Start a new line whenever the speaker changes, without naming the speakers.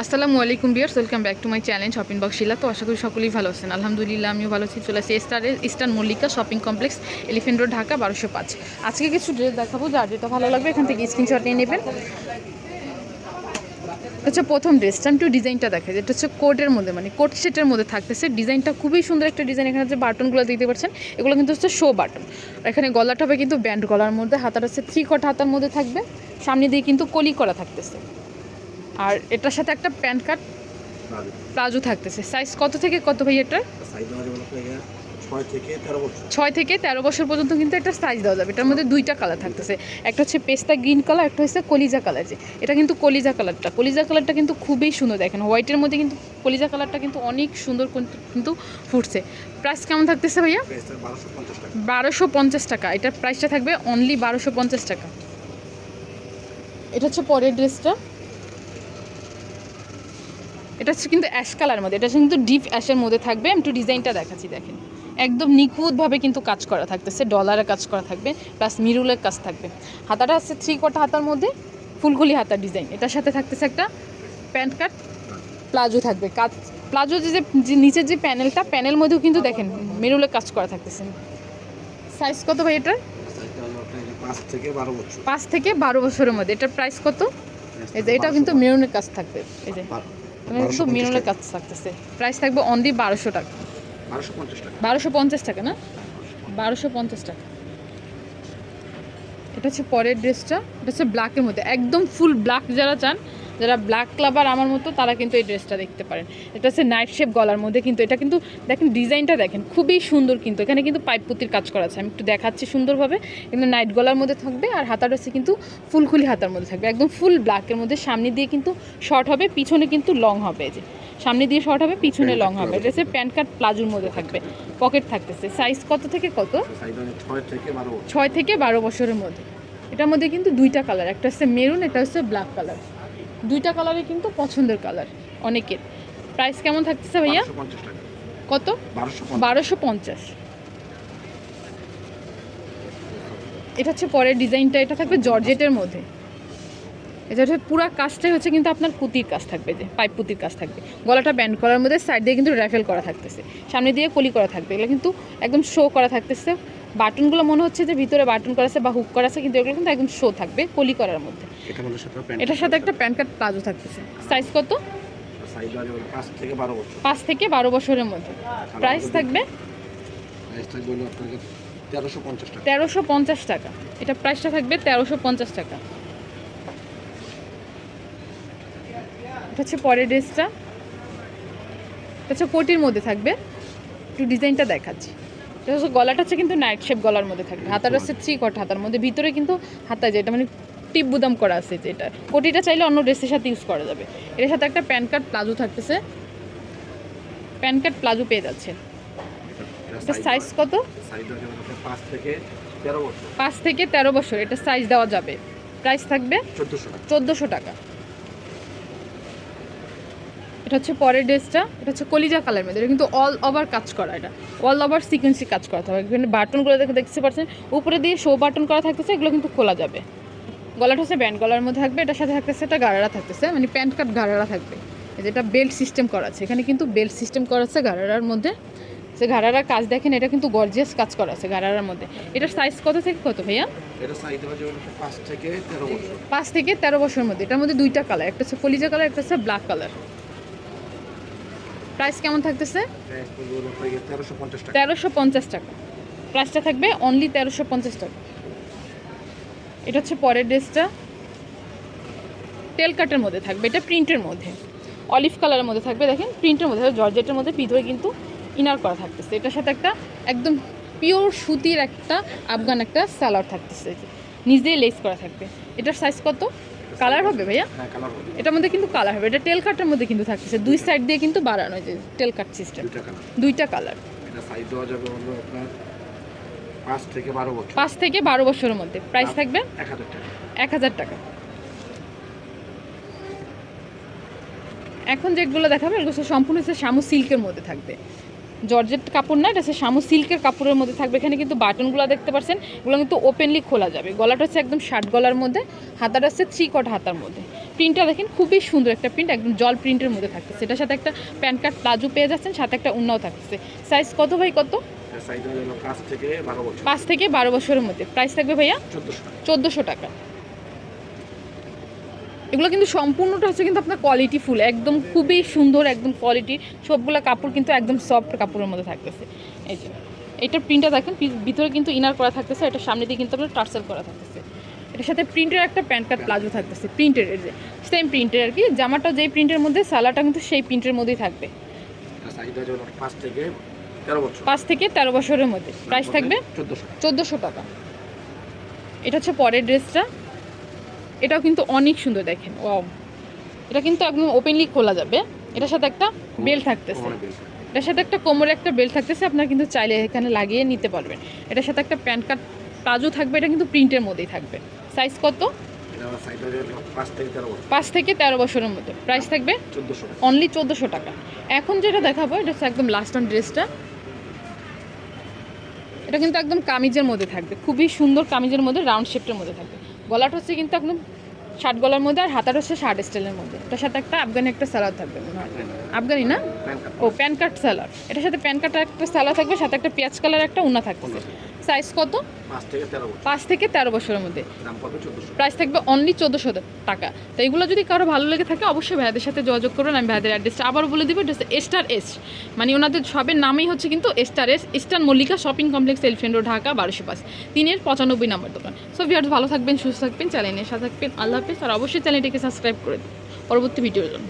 আসসালামু আলাইকুম dears welcome back to my channel shopping box Shila. তো আশা করি সকলেই ভালো আছেন। আলহামদুলিল্লাহ, আমিও ভালো আছি। চলে আসি স্টারের eastern Mallika shopping complex, elephant road, Dhaka, বারোশো পাঁচ। আজকে কিছু ড্রেস দেখাবো, যার যেটা ভালো লাগবে, এখান থেকে স্ক্রিনশট নিয়ে নেবেন। হচ্ছে প্রথম ড্রেসটা আমি একটু ডিজাইনটা দেখাই। যেটা হচ্ছে কোটের মধ্যে মানে কোট সেটের মধ্যে থাকতেছে। ডিজাইনটা খুবই সুন্দর একটা ডিজাইন এখানে যে বাটনগুলো দেখতে পাচ্ছেন। এগুলো কিন্তু হচ্ছে শো বাটন এখানে গলাটা হবে কিন্তু ব্যান্ড গলার মধ্যে হাতাটা হচ্ছে থ্রি কট হাতার মধ্যে থাকবে। সামনে দিয়ে কিন্তু কলি করা থাকতেছে। আর এটার সাথে একটা প্যান্ট কাট প্লাজো। থাকতেছে। সাইজ কত থেকে কত ভাই এটা?
ছয় থেকে তেরো বছর।
পর্যন্ত কিন্তু একটা সাইজ দেওয়া যাবে। এটার মধ্যে দুইটা কালার থাকতেছে। একটা হচ্ছে পেস্তা গ্রিন কালার একটা হচ্ছে কলিজা কালার যে। এটা কিন্তু কলিজা কালারটা কলিজা কালারটা কিন্তু খুবই সুন্দর দেখেন। হোয়াইটের মধ্যে কিন্তু কলিজা কালারটা কিন্তু অনেক সুন্দর কিন্তু- ফুটছে। প্রাইস কেমন থাকতেছে ভাইয়া?
বারোশো পঞ্চাশ টাকা।
বারোশো পঞ্চাশ টাকা। এটার প্রাইসটা থাকবে অনলি বারোশো পঞ্চাশ টাকা। এটা হচ্ছে পরের ড্রেসটা এটা হচ্ছে কিন্তু অ্যাশ কালার মধ্যে। এটা কিন্তু ডিপ অ্যাশের মধ্যে থাকবে। আমি একটু ডিজাইনটা দেখাচ্ছি দেখেন। একদম নিখুঁতভাবে কিন্তু কাজ করা থাকতেছে ডলারের কাজ করা থাকবে প্লাস মিরুলের কাজ থাকবে। হাতাটা আছে থ্রি কোটা হাতার মধ্যে ফুলগুলি হাতার ডিজাইন এটার সাথে থাকতেছে একটা প্যান্ট কাট প্লাজো থাকবে। কাজ প্লাজো যে যে নিচের যে প্যানেলটা প্যানেল মধ্যেও কিন্তু দেখেন মেরুলের কাজ করা থাকতেছে। সাইজ কত ভাই এটার?
পাঁচ থেকে বারো
পাঁচ থেকে বারো বছরের মধ্যে। এটার প্রাইস কত? এই যে এটাও কিন্তু মেরুনের কাজ থাকবে। এই যে
বারো-
মানে মেরুনের কাজ থাকতেছে। প্রাইস থাকবে অনলি বারোশো টাকা।
বারোশো পঞ্চাশ টাকা।
বারোশো পঞ্চাশ টাকা না? বারোশো পঞ্চাশ টাকা। এটা হচ্ছে পরের ড্রেসটা। এটা হচ্ছে ব্ল্যাকের মধ্যে। একদম ফুল ব্ল্যাক যারা চান যারা ব্ল্যাক ক্লাবার আমার মতো তারা কিন্তু এই ড্রেসটা দেখতে পারেন। এটা হচ্ছে নাইট শেপ গলার মধ্যে কিন্তু এটা কিন্তু দেখেন ডিজাইনটা দেখেন খুবই সুন্দর কিন্তু। এখানে কিন্তু পাইপ পুতির কাজ করা আছে। আমি একটু দেখাচ্ছি সুন্দরভাবে। কিন্তু নাইট গলার মধ্যে থাকবে আর হাতাটা হচ্ছে কিন্তু ফুলকুলি হাতার মধ্যে থাকবে। একদম ফুল ব্ল্যাকের মধ্যে। সামনে দিয়ে কিন্তু শর্ট হবে পিছনে কিন্তু লং হবে যে। সামনে দিয়ে শর্ট হবে পিছনে লং হবে। এটা হচ্ছে প্যান্ট কাট প্লাজোর মধ্যে থাকবে। পকেট থাকতেছে। সাইজ কত থেকে কত?
যাবে ছয় থেকে বারো
ছয় থেকে বারো বছরের মধ্যে। এটার মধ্যে কিন্তু দুইটা কালার একটা হচ্ছে মেরুন এটা হচ্ছে ব্ল্যাক কালার দুইটা কালারই কিন্তু পছন্দের কালার অনেকের। প্রাইস কেমন থাকতেছে ভাইয়া? কত?
বারোশো পঞ্চাশ।
এটা হচ্ছে পরের ডিজাইনটা এটা থাকবে জর্জেটের মধ্যে। এটা হচ্ছে পুরো কাজটাই হচ্ছে কিন্তু আপনার পুতির কাজ থাকবে যে পাইপ পুতির কাজ থাকবে। গলাটা ব্যান্ড করার মধ্যে সাইড দিয়ে কিন্তু র্যাফেল করা থাকতেছে। সামনে দিয়ে কলি করা থাকবে। এগুলো কিন্তু একদম শো করা থাকতেছে। বাটনগুলো মনে হচ্ছে যে ভিতরে বাটন করা আছে বা হুক করা আছে কিন্তু এগুলো কিন্তু একদম শো থাকবে কলি করার মধ্যে।
এটার সাথে প্যান্ট
এটার সাথে একটা প্যান্ট কার্ড প্লাজো থাকতেছে। সাইজ কত?
পাঁচ থেকে বারো
বছরের মধ্যে। প্রাইস থাকবে?
তেরোশো পঞ্চাশ টাকা।
এটা প্রাইসটা থাকবে তেরোশো পঞ্চাশ টাকা। এটা হচ্ছে পরের ড্রেসটা। এটা হচ্ছে কোটির মধ্যে থাকবে। একটু ডিজাইনটা দেখাচ্ছি। গলাটা হচ্ছে কিন্তু নাইট শেপ গলার মধ্যে থাকবে। হাতাটা হচ্ছে থ্রি কট হাতার মধ্যে। ভিতরে কিন্তু হাতা যেটা মানে টিপ বুদাম করা আছে যেটা কোটিটা চাইলে অন্য ড্রেসের সাথে ইউজ করা যাবে। এর সাথে একটা প্যান কার্ড প্লাজো থাকতেছে। প্যান কার্ড প্লাজো পেয়ে যাচ্ছে। এটা সাইজ কত?
পাঁচ থেকে তেরো বছর।
এটা সাইজ দেওয়া যাবে। প্রাইস থাকবে
চোদ্দোশো টাকা।
এটা হচ্ছে পরের ড্রেসটা এটা হচ্ছে কলিজা কালার মধ্যে। এটা কিন্তু অল ওভার কাজ করা এটা। অল ওভার সিকোয়েন্সি কাজ করা হবে। এখানে বাটনগুলো দেখে দেখতে পাচ্ছেন উপরে দিয়ে শো বাটন করা থাকতেছে এগুলো কিন্তু খোলা যাবে। গলাটা হচ্ছে ব্যান্ড গলার মধ্যে থাকবে এটার সাথে থাকতেছে একটা গাড়ারা থাকতেছে মানে প্যান্ট কাট গাড়ারা থাকবে। এই যেটা বেল্ট সিস্টেম করা আছে। এখানে কিন্তু বেল্ট সিস্টেম করা আছে গাড়ারার মধ্যে। সে ঘাড়ারার কাজ দেখেন এটা কিন্তু গর্জিয়াস কাজ করা আছে ঘাড়ারার মধ্যে। এটার সাইজ কত থেকে কত ভাইয়া?
এটা সাইজ দেওয়া যাবে পাঁচ থেকে তেরো বছর।
পাঁচ থেকে তেরো বছরের মধ্যে। এটার মধ্যে দুইটা কালার একটা হচ্ছে কলিজা কালার একটা হচ্ছে ব্ল্যাক কালার প্রাইস কেমন থাকতেছে?
তেরোশো পঞ্চাশ টাকা।
প্রাইসটা থাকবে অনলি তেরোশো পঞ্চাশ টাকা। এটা হচ্ছে পরের ড্রেসটা। তেল কাটের মধ্যে থাকবে এটা প্রিন্টের মধ্যে। অলিভ কালারের মধ্যে থাকবে দেখেন প্রিন্টের মধ্যে জর্জেটের মধ্যে ভিতরে কিন্তু ইনার করা থাকতেছে। এটার সাথে একটা একদম পিওর সুতির একটা আফগান একটা সালোয়ার থাকতেছে। দিয়ে লেস করা থাকবে। এটার সাইজ কত? কালার হবে ভাইয়া?
হ্যাঁ কালার হবে।
এটার মধ্যে কিন্তু কালার হবে। এটা টেল কাটের মধ্যে কিন্তু থাকতেছে। দুই সাইড দিয়ে কিন্তু বাড়ানো যে টেল কাট সিস্টেম
দুইটা কালার এটা সাইজ দেওয়া যাবে হলো আপনার পাঁচ থেকে বারো বছর।
পাঁচ থেকে বারো বছরের মধ্যে। প্রাইস থাকবে
এক হাজার টাকা।
এক হাজার টাকা। এখন যেগুলো দেখাবে এগুলো সম্পূর্ণ হচ্ছে শামু সিল্কের মধ্যে থাকবে। জর্জেট কাপড় না এটা হচ্ছে শামু সিল্কের কাপড়ের মধ্যে থাকবে। এখানে কিন্তু বাটনগুলো দেখতে পাচ্ছেন এগুলো কিন্তু ওপেনলি খোলা যাবে। গলাটা হচ্ছে একদম শার্ট গলার মধ্যে হাতাটা হচ্ছে থ্রি কট হাতার মধ্যে। প্রিন্টটা দেখেন খুবই সুন্দর একটা প্রিন্ট একদম জল প্রিন্টের মধ্যে থাকতেছে। এটার সাথে একটা প্যান কার্ড প্লাজো পেয়ে যাচ্ছেন সাথে একটা উন্নাও থাকতেছে। সাইজ কত ভাই কত?
পাঁচ থেকে বারো
বছরের মধ্যে। প্রাইস থাকবে ভাইয়া?
চোদ্দোশো টাকা।
এগুলো কিন্তু সম্পূর্ণটা হচ্ছে কিন্তু আপনার কোয়ালিটি ফুল একদম খুবই সুন্দর একদম কোয়ালিটি সবগুলো কাপড় কিন্তু একদম সফট কাপড়ের মধ্যে থাকতেছে। এই যে এটার প্রিন্টটা দেখেন ভিতরে কিন্তু ইনার করা থাকতেছে এটা সামনে দিয়ে কিন্তু আপনার টার্সেল করা থাকতেছে। এটার সাথে প্রিন্টের একটা প্যান্ট কার্ড প্লাজো থাকতেছে প্রিন্টের যে সেম প্রিন্টের আর কি। জামাটা যেই প্রিন্টের মধ্যে সালাটা কিন্তু সেই প্রিন্টের মধ্যেই থাকবে।
পাঁচ থেকে তেরো
বছরের মধ্যে। প্রাইস থাকবে
চোদ্দোশো টাকা।
এটা হচ্ছে পরের ড্রেসটা এটাও কিন্তু অনেক সুন্দর দেখেন ও এটা কিন্তু একদম ওপেনলি খোলা যাবে। এটার সাথে একটা বেল থাকতেছে। এটার সাথে একটা কোমরে একটা বেল থাকতেছে আপনারা কিন্তু চাইলে এখানে লাগিয়ে নিতে পারবেন। এটার সাথে একটা প্যান্ট কার্ড প্লাজো থাকবে এটা কিন্তু প্রিন্টের মধ্যেই থাকবে। সাইজ কত?
পাঁচ থেকে তেরো
বছরের মধ্যে। প্রাইস থাকবে অনলি চোদ্দোশো টাকা। এখন যেটা দেখাবো এটা হচ্ছে একদম লাস্ট অন ড্রেসটা এটা কিন্তু একদম কামিজের মধ্যে থাকবে। খুবই সুন্দর কামিজের মধ্যে রাউন্ড শেপটের মধ্যে থাকবে। গলাটা হচ্ছে কিন্তু একদম ষাট গলার মধ্যে আর হাতার হচ্ছে ষাট স্টাইলের মধ্যে। এটার সাথে একটা আফগানি একটা স্যালাড থাকবে আফগানি না? ও প্যান কার্ড স্যালাড এটার সাথে প্যান কার্ড একটা স্যালাড থাকবে সাথে একটা পেঁয়াজ কালার একটা উনা থাকবে। সাইজ কত?
পাঁচ থেকে তেরো
বছরের মধ্যে। প্রাইস থাকবে অনলি চোদ্দোশো টাকা। তো এগুলো যদি কারও ভালো লেগে থাকে অবশ্যই ভাইয়াদের সাথে যোগাযোগ করবেন আমি ভাইয়াদের অ্যাড্রেসটা আবার বলে দিব এটা এস্টার এস মানে ওনাদের সবের নামেই হচ্ছে কিন্তু এস্টার S eastern Mallika shopping complex elephant road Dhaka বারোশো পাঁচ। তিনের পঁচানব্বই নম্বর দোকান। সো ভিউয়ার্স ভালো থাকবেন সুস্থ থাকবেন চ্যানেলের সাথে থাকবেন। আল্লাহ হাফিজ। আর অবশ্যই চ্যানেলটিকে সাবস্ক্রাইব করে দিন। পরবর্তী ভিডিওর জন্য।